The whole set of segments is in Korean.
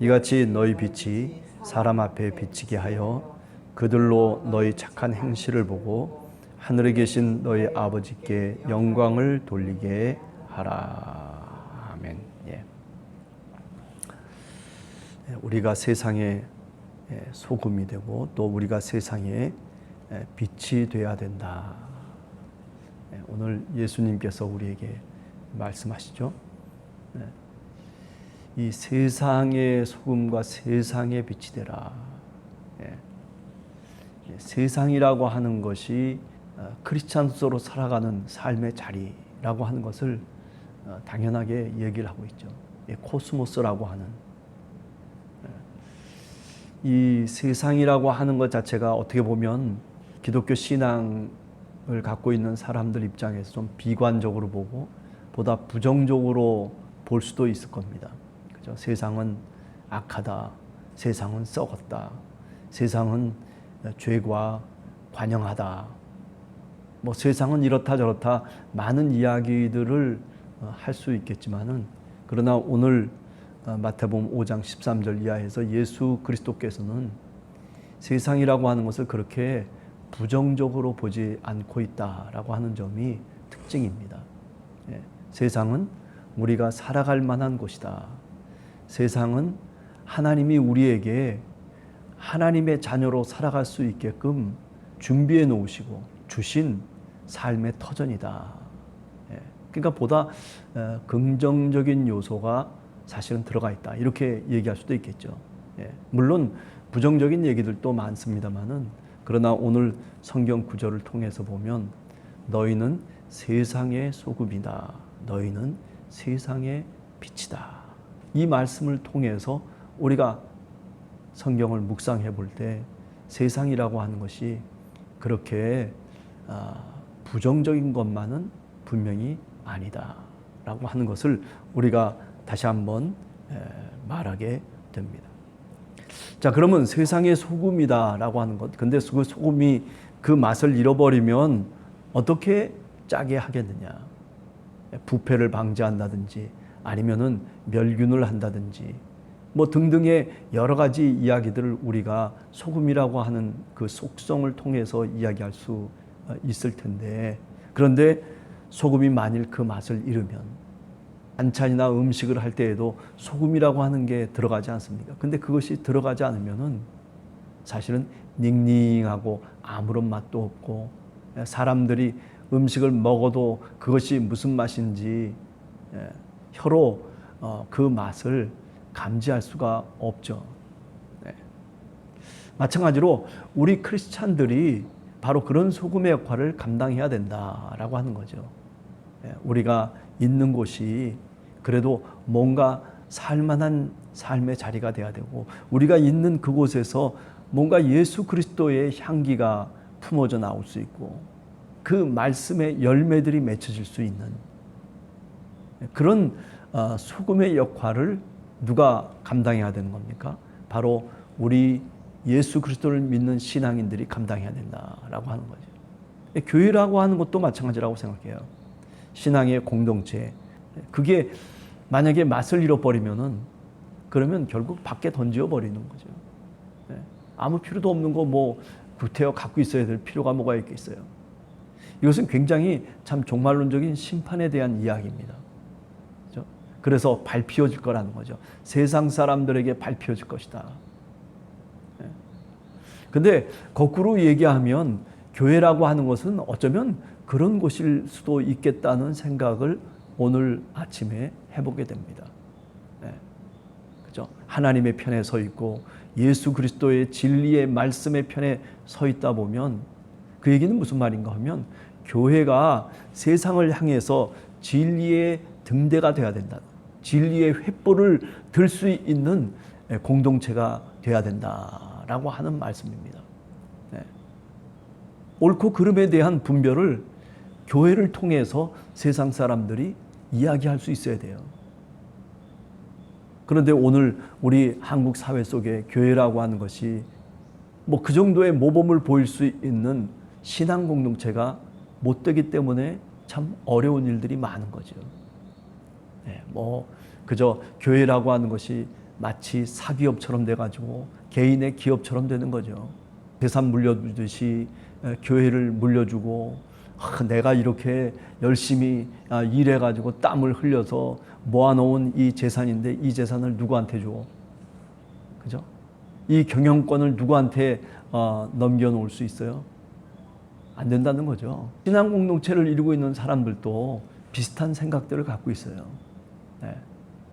이같이 너희 빛이 사람 앞에 비치게 하여 그들로 너희 착한 행실을 보고 하늘에 계신 너희 아버지께 영광을 돌리게 하라 아멘 예. 예, 우리가 세상의 예, 소금이 되고 또 우리가 세상의 예, 빛이 되어야 된다. 예, 오늘 예수님께서 우리에게 말씀하시죠. 이 세상의 소금과 세상의 빛이 되라. 세상이라고 하는 것이 어, 크리스찬으로 살아가는 삶의 자리라고 하는 것을 어, 당연하게 얘기를 하고 있죠. 코스모스라고 하는 이 세상이라고 하는 것 자체가 어떻게 보면 기독교 신앙을 갖고 있는 사람들 입장에서 좀 비관적으로 보고 보다 부정적으로 볼 수도 있을 겁니다. 그죠? 세상은 악하다. 세상은 썩었다. 세상은 죄과 관영하다. 뭐 세상은 이렇다 저렇다 많은 이야기들을 어, 할수 있겠지만은 그러나 오늘 어, 마태복음 5장 13절 이하에서 예수 그리스도께서는 세상이라고 하는 것을 그렇게 부정적으로 보지 않고 있다라고 하는 점이 특징입니다. 예, 세상은 우리가 살아갈 만한 곳이다. 세상은 하나님이 우리에게 하나님의 자녀로 살아갈 수 있게끔 준비해 놓으시고 주신 삶의 터전이다. 예, 그러니까 보다 어, 긍정적인 요소가 사실은 들어가 있다. 이렇게 얘기할 수도 있겠죠. 예. 물론 부정적인 얘기들도 많습니다만은 그러나 오늘 성경 구절을 통해서 보면 너희는 세상의 소금이다. 너희는 세상의 빛이다. 이 말씀을 통해서 우리가 성경을 묵상해 볼 때 세상이라고 하는 것이 그렇게 아, 부정적인 것만은 분명히 아니다라고 하는 것을 우리가 다시 한번 말하게 됩니다. 자, 그러면 세상의 소금이다라고 하는 것. 근데 그 소금이 그 맛을 잃어버리면 어떻게 짜게 하겠느냐? 부패를 방지한다든지 아니면은 멸균을 한다든지 뭐 등등의 여러 가지 이야기들을 우리가 소금이라고 하는 그 속성을 통해서 이야기할 수 어, 있을 텐데 그런데 소금이 만일 그 맛을 잃으면 반찬이나 음식을 할 때에도 소금이라고 하는 게 들어가지 않습니까? 근데 그것이 들어가지 않으면은 사실은 닝닝하고 아무런 맛도 없고 예, 사람들이 음식을 먹어도 그것이 무슨 맛인지 예, 혀로 어, 그 맛을 감지할 수가 없죠. 네. 마찬가지로 우리 크리스찬들이 바로 그런 소금의 역할을 감당해야 된다라고 하는 거죠. 예, 우리가 있는 곳이 그래도 뭔가 살만한 삶의 자리가 돼야 되고 우리가 있는 그곳에서 뭔가 예수 그리스도의 향기가 품어져 나올 수 있고 그 말씀의 열매들이 맺혀질 수 있는 그런 어, 소금의 역할을 누가 감당해야 되는 겁니까? 바로 우리 예수 그리스도를 믿는 신앙인들이 감당해야 된다라고 하는 거죠. 교회라고 하는 것도 마찬가지라고 생각해요. 신앙의 공동체. 그게 만약에 맛을 잃어버리면은 그러면 결국 밖에 던져 버리는 거죠. 네. 아무 필요도 없는 거 뭐 구태여 갖고 있어야 될 필요가 뭐가 있겠어요. 이것은 굉장히 참 종말론적인 심판에 대한 이야기입니다. 그래서 밟혀질 거라는 거죠. 세상 사람들에게 밟혀질 것이다. 네. 근데 거꾸로 얘기하면 교회라고 하는 것은 어쩌면 그런 곳일 수도 있겠다는 생각을 오늘 아침에 해보게 됩니다. 네. 그죠? 하나님의 편에 서 있고 예수 그리스도의 진리의 말씀의 편에 서 있다 보면 그 얘기는 무슨 말인가 하면 교회가 세상을 향해서 진리의 등대가 되어야 된다. 진리의 횃불을 들 수 있는 예, 공동체가 돼야 된다라고 하는 말씀입니다. 네. 옳고 그름에 대한 분별을 교회를 통해서 세상 사람들이 이야기할 수 있어야 돼요. 그런데 오늘 우리 한국 사회 속에 교회라고 하는 것이 뭐 그 정도의 모범을 보일 수 있는 신앙 공동체가 못 되기 때문에 참 어려운 일들이 많은 거죠. 네, 뭐 그저 교회라고 하는 것이 마치 사기업처럼 돼가지고 개인의 기업처럼 되는 거죠. 재산 물려주듯이 에, 교회를 물려주고 아, 내가 이렇게 열심히 아, 일해가지고 땀을 흘려서 모아놓은 이 재산인데 이 재산을 누구한테 줘? 그죠? 이 경영권을 누구한테 어, 넘겨놓을 수 있어요? 안 된다는 거죠. 신앙 공동체를 이루고 있는 사람들도 비슷한 생각들을 갖고 있어요. 네.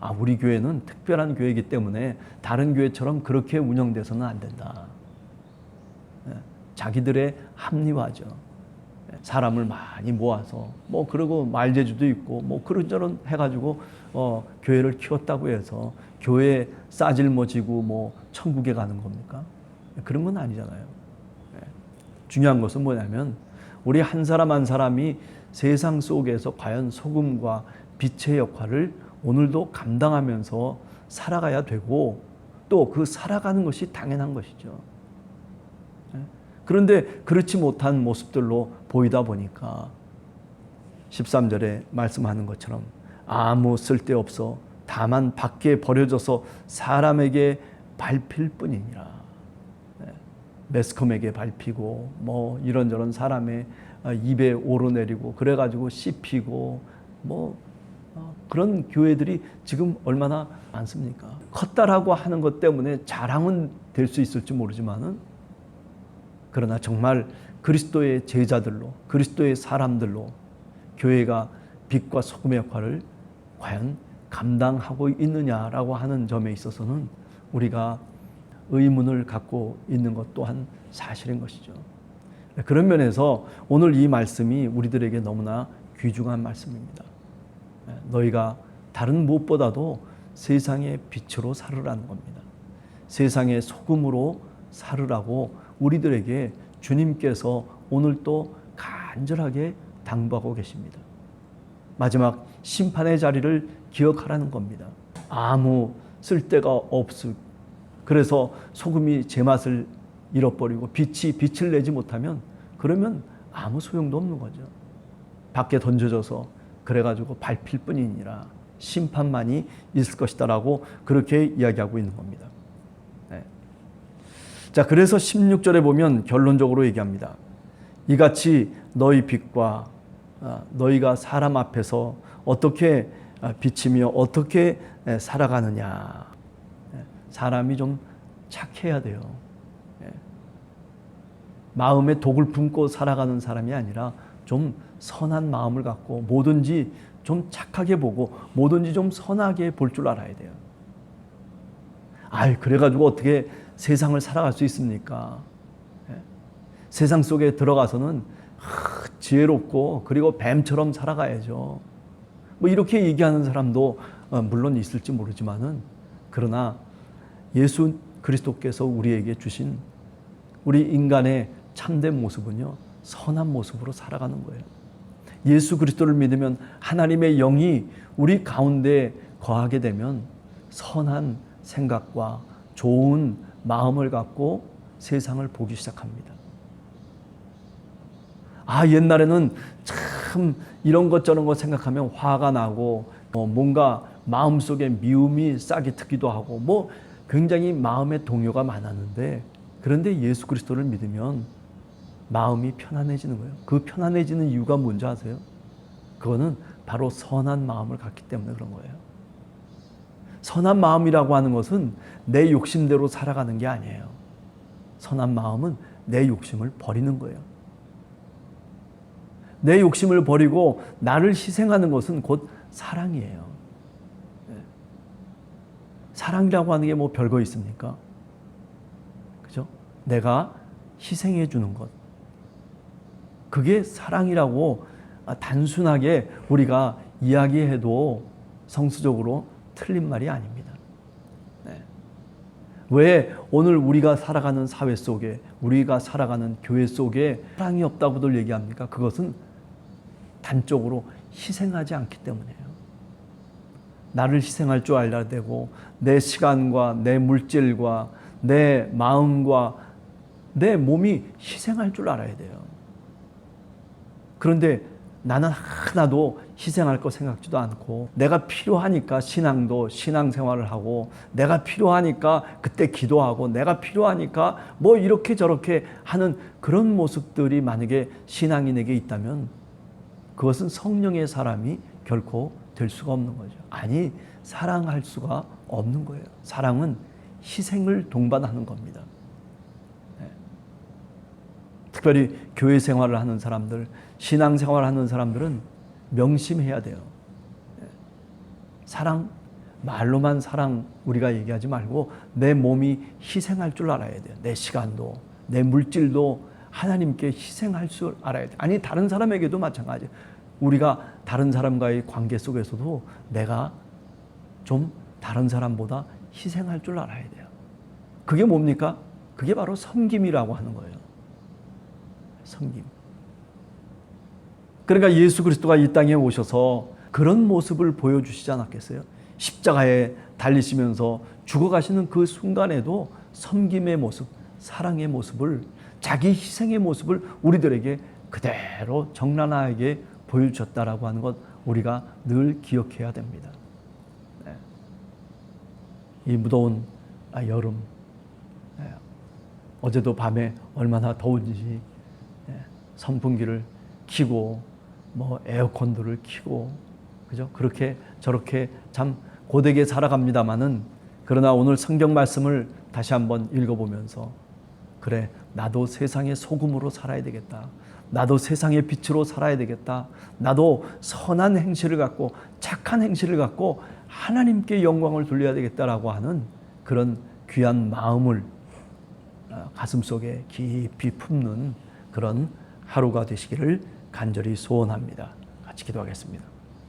아, 우리 교회는 특별한 교회이기 때문에 다른 교회처럼 그렇게 운영돼서는 안 된다. 네. 자기들의 합리화죠. 네. 사람을 많이 모아서 뭐 그러고 말재주도 있고 뭐 그런저런 해가지고 어, 교회를 키웠다고 해서 교회 싸질머지고 뭐 천국에 가는 겁니까? 그런 건 아니잖아요. 네. 중요한 것은 뭐냐면 우리 한 사람 한 사람이 세상 속에서 과연 소금과 빛의 역할을 오늘도 감당하면서 살아가야 되고 또 그 살아가는 것이 당연한 것이죠. 네. 그런데 그렇지 못한 모습들로 보이다 보니까 13절에 말씀하는 것처럼 아무 쓸데없어 다만 밖에 버려져서 사람에게 밟힐 뿐이니라. 네. 매스컴에게 밟히고 뭐 이런저런 사람의 어, 입에 오르내리고 그래가지고 씹히고 뭐 어, 그런 교회들이 지금 얼마나 많습니까? 컸다라고 하는 것 때문에 자랑은 될 수 있을지 모르지만은 그러나 정말 그리스도의 제자들로 그리스도의 사람들로 교회가 빛과 소금의 역할을 과연 감당하고 있느냐라고 하는 점에 있어서는 우리가 의문을 갖고 있는 것 또한 사실인 것이죠. 그런 면에서 오늘 이 말씀이 우리들에게 너무나 귀중한 말씀입니다. 너희가 다른 무엇보다도 세상의 빛으로 살으라는 겁니다. 세상의 소금으로 살으라고 우리들에게 주님께서 오늘 또 간절하게 당부하고 계십니다. 마지막 심판의 자리를 기억하라는 겁니다. 아무 쓸데가 없을 그래서 소금이 제맛을 잃어버리고 빛이 빛을 내지 못하면 그러면 아무 소용도 없는 거죠. 밖에 던져져서 그래가지고 밟힐 뿐이니라 심판만이 있을 것이다라고 그렇게 이야기하고 있는 겁니다. 네. 자, 그래서 16절에 보면 결론적으로 얘기합니다. 이같이 너희 빛과 아, 너희가 사람 앞에서 어떻게 아, 비치며 어떻게 살아가느냐. 네. 사람이 좀 착해야 돼요. 네. 마음에 독을 품고 살아가는 사람이 아니라 좀 선한 마음을 갖고 뭐든지 좀 착하게 보고 뭐든지 좀 선하게 볼 줄 알아야 돼요. 아이, 그래가지고 어떻게 세상을 살아갈 수 있습니까? 예? 세상 속에 들어가서는 하, 지혜롭고 그리고 뱀처럼 살아가야죠. 뭐 이렇게 얘기하는 사람도 어, 물론 있을지 모르지만은 그러나 예수 그리스도께서 우리에게 주신 우리 인간의 참된 모습은요 선한 모습으로 살아가는 거예요. 예수 그리스도를 믿으면 하나님의 영이 우리 가운데 거하게 되면 선한 생각과 좋은 마음을 갖고 세상을 보기 시작합니다. 아, 옛날에는 참 이런 것 저런 것 생각하면 화가 나고 어, 뭔가 마음속에 미움이 싹이 트기도 하고 뭐 굉장히 마음의 동요가 많았는데 그런데 예수 그리스도를 믿으면 마음이 편안해지는 거예요. 그 편안해지는 이유가 뭔지 아세요? 그거는 바로 선한 마음을 갖기 때문에 그런 거예요. 선한 마음이라고 하는 것은 내 욕심대로 살아가는 게 아니에요. 선한 마음은 내 욕심을 버리는 거예요. 내 욕심을 버리고 나를 희생하는 것은 곧 사랑이에요. 네. 사랑이라고 하는 게 뭐 별거 있습니까? 그죠? 내가 희생해 주는 것. 그게 사랑이라고 단순하게 우리가 이야기해도 성수적으로 틀린 말이 아닙니다. 네. 왜 오늘 우리가 살아가는 사회 속에 우리가 살아가는 교회 속에 사랑이 없다고들 얘기합니까? 그것은 단적으로 희생하지 않기 때문이에요. 나를 희생할 줄 알아야 되고 내 시간과 내 물질과 내 마음과 내 몸이 희생할 줄 알아야 돼요. 그런데 나는 하나도 희생할 거 생각지도 않고 내가 필요하니까 신앙도 신앙생활을 하고 내가 필요하니까 그때 기도하고 내가 필요하니까 뭐 이렇게 저렇게 하는 그런 모습들이 만약에 신앙인에게 있다면 그것은 성령의 사람이 결코 될 수가 없는 거죠. 아니 사랑할 수가 없는 거예요. 사랑은 희생을 동반하는 겁니다. 네. 특별히 교회 생활을 하는 사람들, 신앙 생활을 하는 사람들은 명심해야 돼요. 네. 사랑 말로만 사랑 우리가 얘기하지 말고 내 몸이 희생할 줄 알아야 돼요. 내 시간도 내 물질도 하나님께 희생할 줄 알아야 돼요. 아니 다른 사람에게도 마찬가지. 우리가 다른 사람과의 관계 속에서도 내가 좀 다른 사람보다 희생할 줄 알아야 돼요. 그게 뭡니까? 그게 바로 섬김이라고 하는 거예요. 섬김. 그러니까 예수 그리스도가 이 땅에 오셔서 그런 모습을 보여주시지 않았겠어요? 십자가에 달리시면서 죽어가시는 그 순간에도 섬김의 모습, 사랑의 모습을 자기 희생의 모습을 우리들에게 그대로 정란하게 보여주셨다라고 하는 것 우리가 늘 기억해야 됩니다. 네. 이 무더운 아, 여름 네. 어제도 밤에 얼마나 더운지 네. 선풍기를 켜고 뭐 에어컨들을 켜고 그죠? 그렇게 저렇게 참 고되게 살아갑니다마는 그러나 오늘 성경 말씀을 다시 한번 읽어보면서 그래 나도 세상의 소금으로 살아야 되겠다. 나도 세상의 빛으로 살아야 되겠다. 나도 선한 행실을 갖고 착한 행실을 갖고 하나님께 영광을 돌려야 되겠다라고 하는 그런 귀한 마음을 어, 가슴 속에 깊이 품는 그런 하루가 되시기를 간절히 소원합니다. 같이 기도하겠습니다.